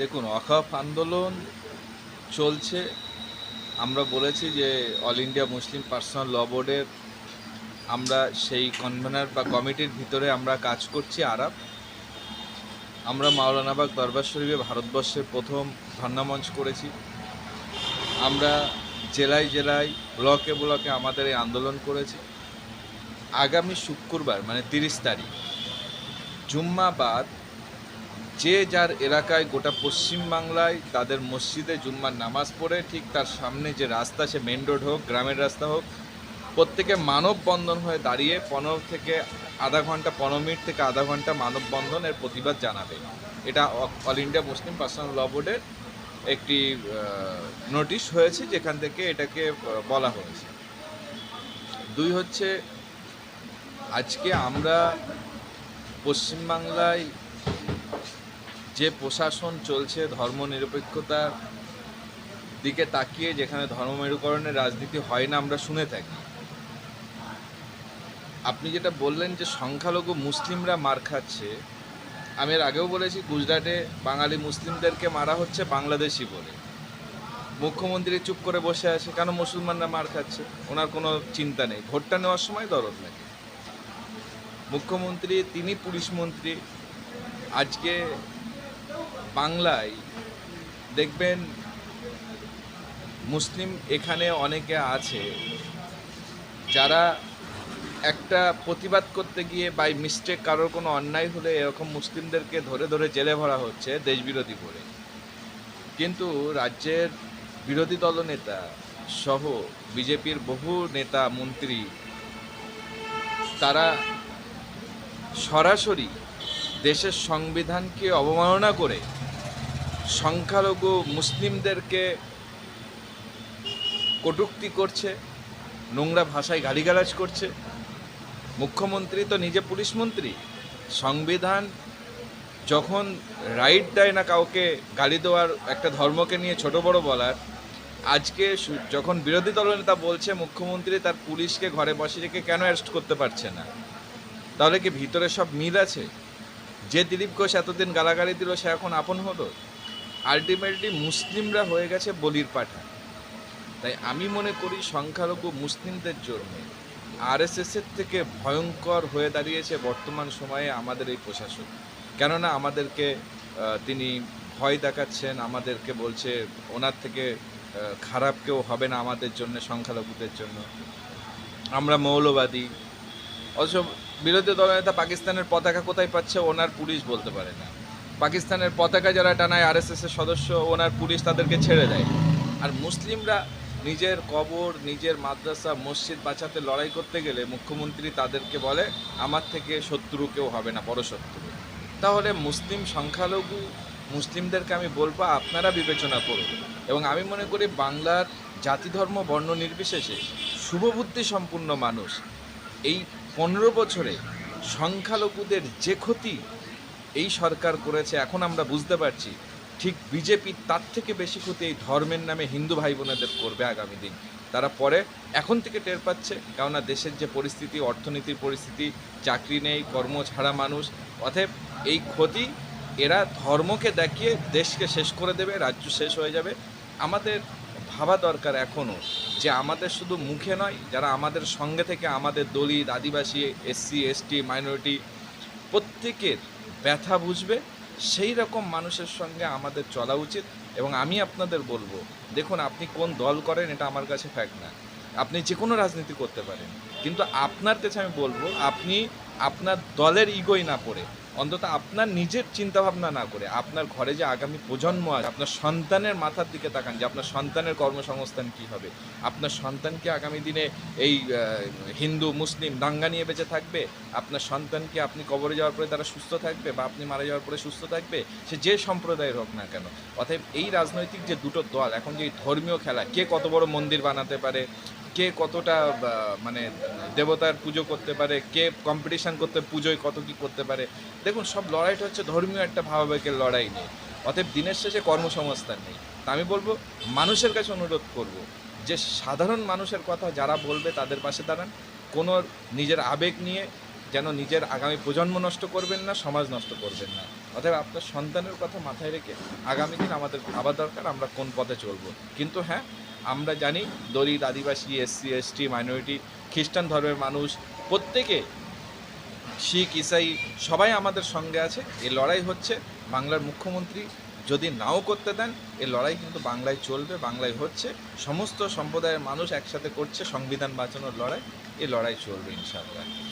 দেখুন, অখাপ আন্দোলন চলছে। আমরা বলেছি যে all India Muslim personal law বোর্ডের আমরা সেই কনভেনার বা কমিটির ভিতরে আমরা কাজ করছি আরাপ। আমরা মাওলানাবাগ দরবার শরীফে ভারতবর্ষের প্রথম ধর্নামঞ্চ করেছি। আমরা জেলায় জেলায়, ব্লকে ব্লকে আমাদের এই আন্দোলন করেছি। আগামী শুক্রবার মানে তিরিশ তারিখ, জুম্মাবাদ যে যার এলাকায় গোটা পশ্চিমবাংলায় তাদের মসজিদে জুম্মার নামাজ পড়ে, ঠিক তার সামনে যে রাস্তা, সে মেন রোড হোক, গ্রামের রাস্তা হোক, প্রত্যেকে মানববন্ধন হয়ে দাঁড়িয়ে পনেরো থেকে আধা ঘণ্টা, পনেরো মিনিট থেকে আধা ঘণ্টা মানববন্ধন এর প্রতিবাদ জানাবে। এটা all India Muslim personal law বোর্ডের একটি নোটিশ হয়েছে, যেখান থেকে এটাকে বলা হয়েছে। দুই হচ্ছে, আজকে আমরা পশ্চিমবাংলায় যে প্রশাসন চলছে ধর্মনিরপেক্ষতার দিকে তাকিয়ে, যেখানে ধর্ম ধর্মমেরুকরণের রাজনীতি হয় না, আমরা শুনে থাকি। আপনি যেটা বললেন যে সংখ্যালঘু মুসলিমরা মার খাচ্ছে, আমি এর আগেও বলেছি, গুজরাটে বাঙালি মুসলিমদেরকে মারা হচ্ছে বাংলাদেশি বলে। মুখ্যমন্ত্রী চুপ করে বসে আছে, কেন মুসলমানরা মার খাচ্ছে? ওনার কোনো চিন্তা নেই। ভোটটা নেওয়ার সময় দরদ লাগে। মুখ্যমন্ত্রী, তিনি পুলিশ মন্ত্রী, আজকে বাংলায় দেখবেন মুসলিম এখানে অনেকে আছে যারা একটা প্রতিবাদ করতে গিয়ে বাই মিস্টেক কারোর কোনো অন্যায় হলে এরকম মুসলিমদেরকে ধরে ধরে জেলে ভরা হচ্ছে দেশবিরোধী বলে কিন্তু রাজ্যের বিরোধী দলনেতা সহ বিজেপির বহু নেতা, মন্ত্রী, তারা সরাসরি দেশের সংবিধানকে অবমাননা করে সংখ্যালঘু মুসলিমদেরকে কটূক্তি করছে, নোংরা ভাষায় গালিগালাজ করছে। মুখ্যমন্ত্রী তো নিজে পুলিশ মন্ত্রী। সংবিধান যখন রাইট দেয় না কাউকে, গালি দেওয়ার একটা ধর্মকে নিয়ে ছোট বড় বলার, আজকে যখন বিরোধী দলনেতা বলছে মুখ্যমন্ত্রী তার পুলিশকে ঘরে বসে রেখে কেন অ্যারেস্ট করতে পারছে না? তাহলে কি ভিতরে সব মিল আছে? যে দিলীপ ঘোষ এতদিন গালাগালি দিল, সে এখন আপন হলো? আলটিমেটলি মুসলিমরা হয়ে গেছে বলির পাঠা। তাই আমি মনে করি সংখ্যালঘু মুসলিমদের জন্য আর আরএসএসের থেকে ভয়ঙ্কর হয়ে দাঁড়িয়েছে বর্তমান সময়ে আমাদের এই প্রশাসন। কেননা আমাদেরকে তিনি ভয় দেখাচ্ছেন, আমাদেরকে বলছে ওনার থেকে খারাপ কেউ হবে না আমাদের জন্য, সংখ্যালঘুদের জন্য। আমরা মৌলবাদী। অথচ বিরোধী দলনেতা পাকিস্তানের পতাকা কোথায় পাচ্ছে ওনার পুলিশ বলতে পারে না। পাকিস্তানের পতাকা যারা টানায় আরএসএস এর সদস্য, ওনার পুলিশ তাদেরকে ছেড়ে দেয়। আর মুসলিমরা নিজের কবর, নিজের মাদ্রাসা, মসজিদ বাঁচাতে লড়াই করতে গেলে মুখ্যমন্ত্রী তাদেরকে বলে, আমার থেকে শত্রু কেউ হবে না বড় শত্রু তাহলে মুসলিম সংখ্যালঘু মুসলিমদেরকে আমি বলব, আপনারা বিবেচনা করুন। এবং আমি মনে করি বাংলার জাতি ধর্ম, বর্ণ নির্বিশেষে শুভবুদ্ধি সম্পূর্ণ মানুষ। এই পনেরো বছরে সংখ্যালঘুদের যে ক্ষতি এই সরকার করেছে, এখন আমরা বুঝতে পারছি ঠিক বিজেপি তার থেকে বেশি ক্ষতি এই ধর্মের নামে হিন্দু ভাই বোনেদের করবে আগামী দিন। তারা পরে এখন থেকে টের পাচ্ছে, কেননা দেশের যে পরিস্থিতি, অর্থনীতির পরিস্থিতি, চাকরি নেই, কর্ম ছাড়া মানুষ, অতএব এই ক্ষতি এরা ধর্মকে দেখিয়ে দেশকে শেষ করে দেবে, রাজ্য শেষ হয়ে যাবে। আমাদের ভাবা দরকার এখনও যে আমাদের শুধু মুখে নয়, যারা আমাদের সঙ্গে থেকে আমাদের Dalit, Adivasi, SC, ST, minority, প্রত্যেকের ব্যথা বুঝবে, সেই রকম মানুষের সঙ্গে আমাদের চলা উচিত এবং আমি আপনাদের বলব, দেখুন আপনি কোন দল করেন এটা আমার কাছে ফ্যাক্ট না। আপনি যে কোনো রাজনীতি করতে পারেন, কিন্তু আপনার কাছে আমি বলব, আপনি আপনার দলের ইগোই না পড়ে। অন্তত আপনার নিজের চিন্তাভাবনা না করে, আপনার ঘরে যে আগামী প্রজন্ম আছে, আপনার সন্তানের মাথার দিকে তাকান যে আপনার সন্তানের কর্মসংস্থান কি হবে। আপনার সন্তানকে আগামী দিনে এই হিন্দু, মুসলিম দাঙ্গা নিয়ে বেঁচে থাকবে? আপনার সন্তানকে আপনি কবরে যাওয়ার পরে তারা সুস্থ থাকবে বা আপনি মারা যাওয়ার পরে সুস্থ থাকবে? সে যে সম্প্রদায়ের হোক না কেন। অতএব এই রাজনৈতিক যে দুটো দল, এখন যে ধর্মীয় খেলা, কে কত বড় মন্দির বানাতে পারে কে কতটা মানে দেবতার পুজো করতে পারে, কে কম্পিটিশান করতে, পুজোয় কত কি করতে পারে। দেখুন, সব লড়াইটা হচ্ছে ধর্মীয় একটা ভাবাবেগের লড়াই নেই অতএব দিনের শেষে কর্মসংস্থান নেই। তা আমি বলব, মানুষের কাছে অনুরোধ করব যে, সাধারণ মানুষের কথা যারা বলবে তাদের পাশে দাঁড়ান। কোনো নিজের আবেগ নিয়ে যেন নিজের আগামী প্রজন্ম নষ্ট করবেন না, সমাজ নষ্ট করবেন না। অতএব আপনার সন্তানের কথা মাথায় রেখে আগামী দিন আমাদের ভাবা দরকার, আমরা কোন পথে চলবো। কিন্তু হ্যাঁ আমরা জানি Dalit, Adivasi, SC, ST, minority, খ্রিস্টান ধর্মের মানুষ, প্রত্যেকে শিখ, ইসাই সবাই আমাদের সঙ্গে আছে। এই লড়াই হচ্ছে বাংলার মুখ্যমন্ত্রী যদি নাও করতে দেন, এ লড়াই কিন্তু বাংলায় চলবে, বাংলায় হচ্ছে। সমস্ত সম্প্রদায়ের মানুষ একসাথে করছে সংবিধান বাঁচানোর লড়াই, এ লড়াই চলবে ইনশাআল্লাহ।